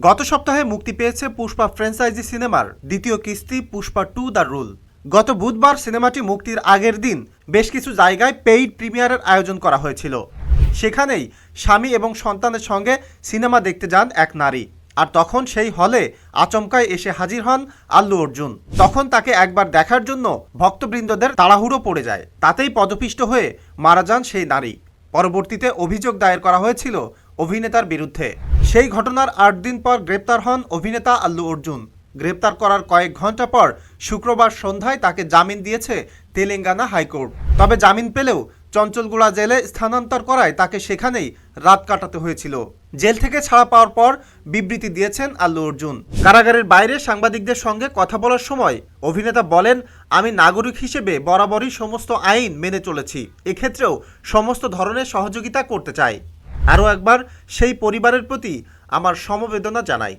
গত সপ্তাহে মুক্তি পেয়েছে পুষ্পা ফ্র্যাঞ্চাইজি সিনেমার দ্বিতীয় কিস্তি পুষ্পা টু দ্য রুল। গত বুধবার সিনেমাটি মুক্তির আগের দিন বেশ কিছু জায়গায় পেইড প্রিমিয়ারের আয়োজন করা হয়েছিল। সেখানেই স্বামী এবং সন্তানের সঙ্গে সিনেমা দেখতে যান এক নারী। আর তখন সেই হলে আচমকায় এসে হাজির হন আল্লু অর্জুন। তখন তাকে একবার দেখার জন্য ভক্তবৃন্দদের তাড়াহুড়ো পড়ে যায়। তাতেই পদপিষ্ট হয়ে মারা যান সেই নারী। পরবর্তীতে অভিযোগ দায়ের করা হয়েছিল অভিনেতার বিরুদ্ধে। সেই ঘটনার আট দিন পর গ্রেপ্তার হন অভিনেতা আল্লু অর্জুন। গ্রেপ্তার করার কয়েক ঘণ্টা পর শুক্রবার সন্ধ্যায় তাকে জামিন দিয়েছে তেলেঙ্গানা হাইকোর্ট। তবে জামিন পেলেও চঞ্চলগুড়া জেলে স্থানান্তর করায় তাকে সেখানেই রাত কাটাতে হয়েছিল। জেল থেকে ছাড়া পাওয়ার পর বিবৃতি দিয়েছেন আল্লু অর্জুন। কারাগারের বাইরে সাংবাদিকদের সঙ্গে কথা বলার সময় অভিনেতা বলেন, আমি নাগরিক হিসেবে বরাবরই সমস্ত আইন মেনে চলেছি। এক্ষেত্রেও সমস্ত ধরনের সহযোগিতা করতে চাই। আরও একবার সেই পরিবারের প্রতি আমার সমবেদনা জানাই।